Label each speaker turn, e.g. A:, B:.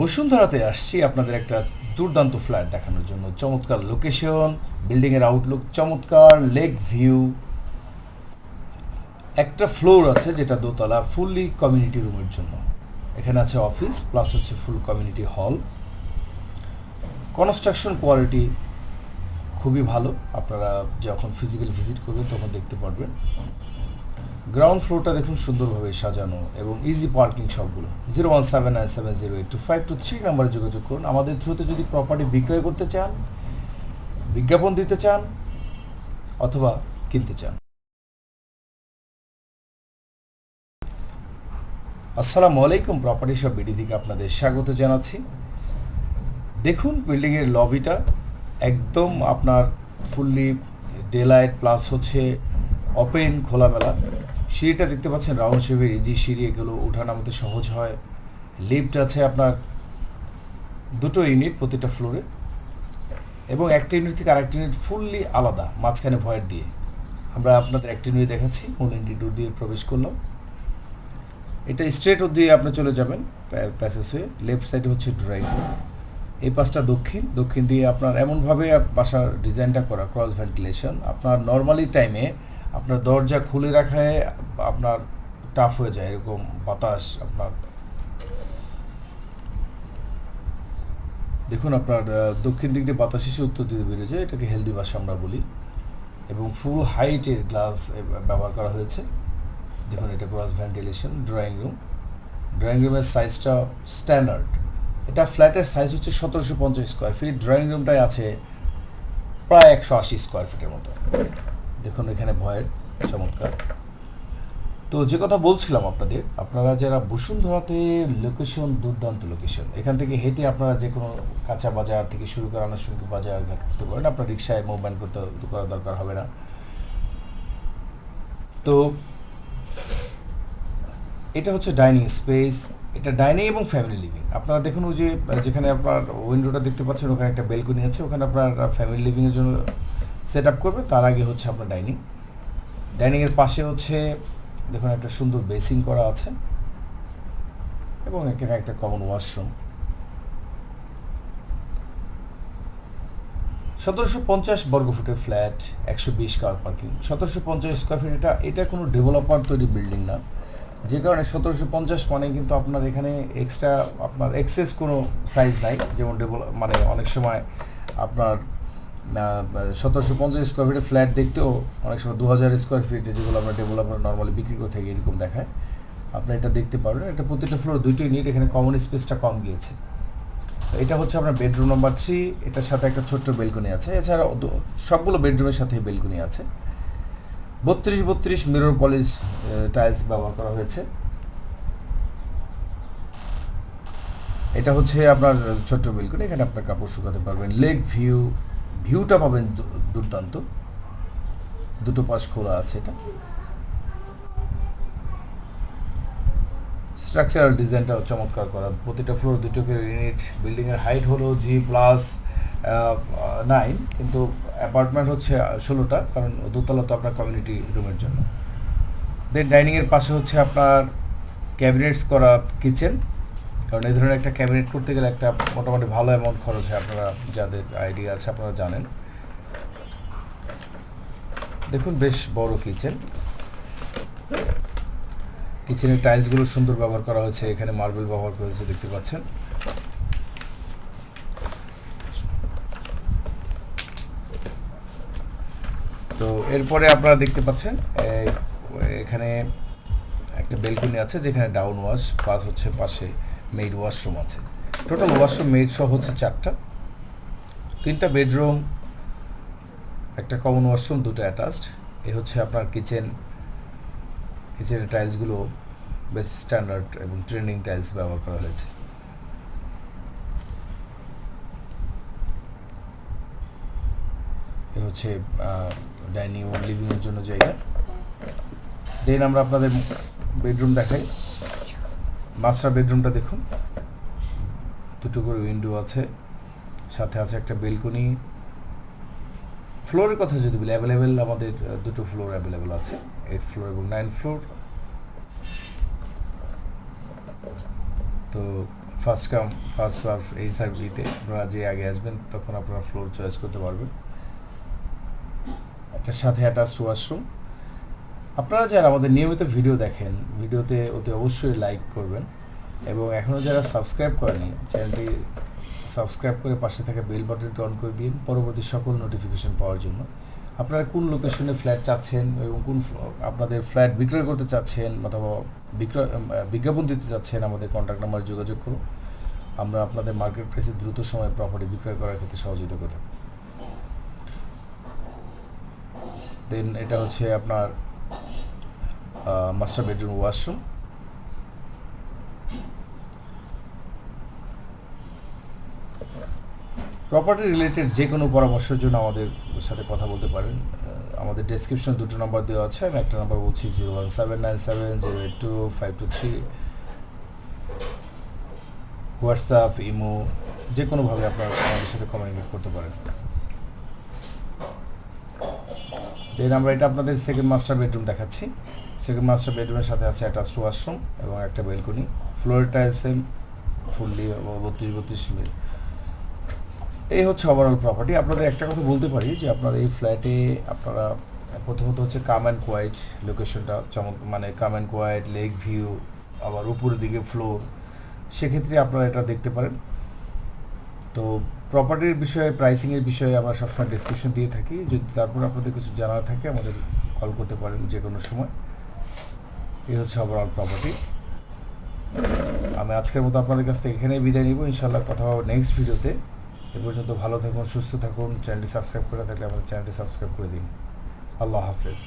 A: বসুন্ধরাতে আসছি আপনাদের একটা দুর্দান্ত ফ্ল্যাট দেখানোর জন্য। চমৎকার লোকেশন বিল্ডিংয়ের আউটলুক চমৎকার লেক ভিউ একটা ফ্লোর আছে যেটা দোতলা ফুললি কমিউনিটি রুমের জন্য। এখানে আছে অফিস প্লাস হচ্ছে full community hall construction quality খুবই ভালো। আপনারা যখন ফিজিক্যালি ভিজিট করবেন, তখন দেখতে পারবেন। গ্রাউন্ড ফ্লোরটা দেখুন সুন্দরভাবে সাজানো এবং ইজি পার্কিং সবগুলো। Zero one seven nine seven zero eight two five two three নাম্বারে যোগাযোগ করুন। আমাদের থ্রুতে যদি প্রপার্টি বিক্রয় করতে চান, বিজ্ঞাপন দিতে চান, অথবা কিনতে চান। আসসালামু আলাইকুম প্রপার্টি সব বিডি থেকে আপনাদের স্বাগত জানাচ্ছি। দেখুন বিল্ডিংয়ের লবিটা একদম আপনার ফুললি ডেলাইট প্লাস হচ্ছে ওপেন খোলামেলা। সিঁড়িটা দেখতে পাচ্ছেন, রাউন্ড শেপের ইজি সিঁড়ি, এগুলো ওঠা নামতে সহজ হয়। লিফট আছে আপনার দুটো ইউনিট প্রতিটা ফ্লোরে এবং একটা ইউনিট থেকে আরেকটা ইউনিট ফুললি আলাদা, মাঝখানে ভয়ের দিয়ে। আমরা আপনাদের একটা ইউনিট দেখাচ্ছি, মূল ডোর দিয়ে প্রবেশ করলাম। এটা স্ট্রেট দিয়ে আপনি চলে যাবেন প্যাসেজ হয়ে লেফট সাইডে হচ্ছে ড্রাইভ এই পাশটা দক্ষিণ দক্ষিণ দিয়ে আপনার এমনভাবে বাসার ডিজাইনটা করা ক্রস ভেন্টিলেশন আপনার নর্মালি টাইমে আপনার দরজা খুলে রাখায় আপনার টাফ হয়ে যায়, এরকম বাতাস আপনার। দেখুন আপনার দক্ষিণ দিক দিয়ে বাতাস এসে উত্তর দিকে বেরিয়ে যায় এটাকে হেলদি বাসা আমরা বলি। এবং ফুল হাইটের গ্লাস ব্যবহার করা হয়েছে। দেখুন, এটা cross ventilation drawing room drawing রুমের সাইজটা স্ট্যান্ডার্ড এটা ফ্ল্যাটের সাইজ হচ্ছে সতেরোশো পঞ্চাশ স্কোয়ার ফিট ড্রয়িং রুমটাই আছে প্রায় একশো আশি স্কোয়ার ফিটের মতো। দেখুন, এখানে ভয়ের চমৎকার। তো যে কথা বলছিলাম আপনাদের, আপনারা যারা বসুন্ধরাতে লোকেশন দুর্দান্ত লোকেশন এখান থেকে হেঁটে আপনারা যে কোনো কাঁচা বাজার থেকে শুরু করে আনুষঙ্গিক বাজার ঘাট করতে পারেন। আপনার রিক্সায় মুভমেন্ট করতে করার দরকার হবে না। তো এটা হচ্ছে ডাইনিং স্পেস এটা ডাইনিং এবং ফ্যামিলি লিভিং আপনারা দেখুন ওই যে, যেখানে আপনার উইন্ডোটা দেখতে পাচ্ছেন, ওখানে একটা বেলকনি আছে, ওখানে আপনার ফ্যামিলি লিভিংয়ের জন্য সেট আপ করবে, তার আগে হচ্ছে আপনার ডাইনিং ডাইনিংয়ের পাশে হচ্ছে, দেখুন একটা সুন্দর বেসিং করা আছে, এবং এখানে একটা কমন ওয়াশরুম সতেরোশো পঞ্চাশ বর্গফুটের ফ্ল্যাট একশো বিশ কার পার্কিং সতেরোশো পঞ্চাশ স্কোয়ার ফিট এটা এটা কোনো ডেভেলপার তৈরি বিল্ডিং না। যে কারণে সতেরোশো পঞ্চাশ মানে কিন্তু আপনার এখানে এক্সট্রা আপনার এক্সেস কোনো সাইজ নাই। যেমন ডেভেলপ মানে অনেক সময় আপনার সতেরোশো পঞ্চাশ স্কোয়ার ফিটের ফ্ল্যাট দেখতেও অনেক সময় দু হাজার স্কোয়ার ফিটে যেগুলো আমরা ডেভেলপার নর্মালি বিক্রি করে থাকি এরকম দেখায়। আপনি এটা দেখতে পারবেন। এটা প্রতিটা ফ্লোর দুইটো ইউনিট এখানে কমন স্পেসটা কম গিয়েছে। তো এটা হচ্ছে আপনার বেডরুম নাম্বার থ্রি এটার সাথে একটা ছোট্ট বেলকনি আছে। এছাড়া সবগুলো বেডরুমের সাথে বেলকনি আছে। বত্রিশ বত্রিশ মিরর পলিশ টাইলস ব্যবহার করা হয়েছে। এটা হচ্ছে আপনার ছোট্ট বেলকনি এখানে আপনার কাপড় শুকাতে পারবেন। লেক ভিউ ভিউটা পাবেন দুর্দান্ত। দুটো পাশ খোলা আছে এটা। স্ট্রাকচারাল ডিজাইনটাও চমৎকার করা। প্রতিটা ফ্লোর দুটো করে ইউনিট। বিল্ডিংয়ের হাইট হলো জি প্লাস নাইন কিন্তু অ্যাপার্টমেন্ট হচ্ছে ষোলোটা, কারণ দোতলা তো আপনার কমিউনিটি রুমের জন্য। দেন ডাইনিংয়ের পাশে হচ্ছে আপনার ক্যাবিনেটস করা কিচেন কারণ এই ধরনের একটা ক্যাবিনেট করতে গেলে একটা মোটামুটি ভালো অ্যামাউন্ট খরচ হয়, আপনারা যাদের আইডিয়া আছে আপনারা জানেন। দেখুন, বেশ বড় কিচেন কিচেনের টাইলসগুলো সুন্দর ব্যবহার করা হয়েছে, এখানে মার্বেল ব্যবহার করা হয়েছে, দেখতে পাচ্ছেন। তো এরপরে আপনারা দেখতে পাচ্ছেন এখানে একটা বেলকনি আছে যেখানে ডাউন ওয়াশ প্লাস হচ্ছে পাশে মেড ওয়াশরুম আছে। টোটাল ওয়াশরুম মেড সহ হচ্ছে চারটা। তিনটা বেডরুম একটা কমন ওয়াশরুম দুটো অ্যাটাচড এই হচ্ছে আপনার কিচেন কিচেনের টাইলসগুলো বেশ স্ট্যান্ডার্ড এবং ট্রেন্ডিং টাইলস ব্যবহার করা হয়েছে। এ হচ্ছে ডাইনিং এবং লিভিংয়ের জন্য জায়গা। দেন আমরা আপনাদের বেডরুম দেখাই। মাস্টার বেডরুমটা দেখুন। দুটো করে উইন্ডো আছে, সাথে আছে একটা বেলকনি ফ্লোরের কথা যদি বলি অ্যাভেলেবেল আমাদের দুটো ফ্লোর অ্যাভেলেবেল আছে এইট ফ্লোর এবং নাইন ফ্লোর তো ফার্স্ট কাম ফার্স্ট সার্ভ এই সার্ভিতে। আপনারা যে আগে আসবেন, তখন আপনারা ফ্লোর চয়েস করতে পারবেন। এটার সাথে অ্যাটাচ ওয়াশরুম আপনারা যারা আমাদের নিয়মিত ভিডিও দেখেন, ভিডিওতে অতি অবশ্যই লাইক করবেন এবং এখনও যারা সাবস্ক্রাইব করেনি চ্যানেলটি সাবস্ক্রাইব করে পাশে থাকা বেল বাটনটি অন করে দিন, পরবর্তী সকল নোটিফিকেশন পাওয়ার জন্য। আপনারা কোন লোকেশনে ফ্ল্যাট চাচ্ছেন এবং কোন আপনাদের ফ্ল্যাট বিক্রয় করতে চাচ্ছেন অথবা বিক্রয় বিজ্ঞাপন দিতে চাচ্ছেন, আমাদের কন্ট্যাক্ট নাম্বারে যোগাযোগ করুন। আমরা আপনাদের মার্কেট প্রাইসে দ্রুত সময়ে প্রপার্টি বিক্রয় করার ক্ষেত্রে সহযোগিতা করে দেন এটা হচ্ছে আপনার master bedroom washroom property related যে কোনো পরামর্শের জন্য আমাদের সাথে কথা বলতে পারেন। আমাদের ডেসক্রিপশন দুটো নাম্বার দেওয়া আছে। আমি একটা নাম্বার বলছি zero one seven nine seven zero eight two five two three WhatsApp, imo যে কোনোভাবে আপনারা আমাদের সাথে কমিউনিকেট করতে পারেন। দেন আমরা এটা আপনাদের সেকেন্ড মাস্টার বেডরুম দেখাচ্ছি। সেকেন্ড মাস্টার বেডরুমের সাথে আছে অ্যাটাচ ওয়াশরুম এবং একটা বেলকনি ফ্লোর সেম ফুললি বত্রিশ বত্রিশ মিল এই হচ্ছে ওভারঅল প্রপার্টি আপনাদের একটা কথা বলতে পারি যে আপনার এই ফ্ল্যাটে আপনারা, প্রথমত হচ্ছে কাম অ্যান্ড কোয়াইট লোকেশনটা চমক মানে calm and quiet lake view আবার উপরের দিকে ফ্লোর সেক্ষেত্রে আপনারা এটা দেখতে পারেন। তো প্রপার্টির বিষয়ে প্রাইসিংয়ের বিষয়ে আমরা সবসময় ডিসক্রিপশন দিয়ে থাকি। যদি তারপর আপনাদের কিছু জানার থাকে, আমাদের কল করতে পারেন যে কোনো সময়। এই হচ্ছে ওভারঅল প্রপার্টি আমি আজকের মতো আপনাদের কাছ থেকে এখানেই বিদায় নিব। ইনশাল্লাহ কথা হবে নেক্সট ভিডিওতে এ পর্যন্ত ভালো থাকুন, সুস্থ থাকুন চ্যানেলটি সাবস্ক্রাইব করে থাকলে আমাদের চ্যানেলটি সাবস্ক্রাইব করে দিন। আল্লাহ হাফেজ।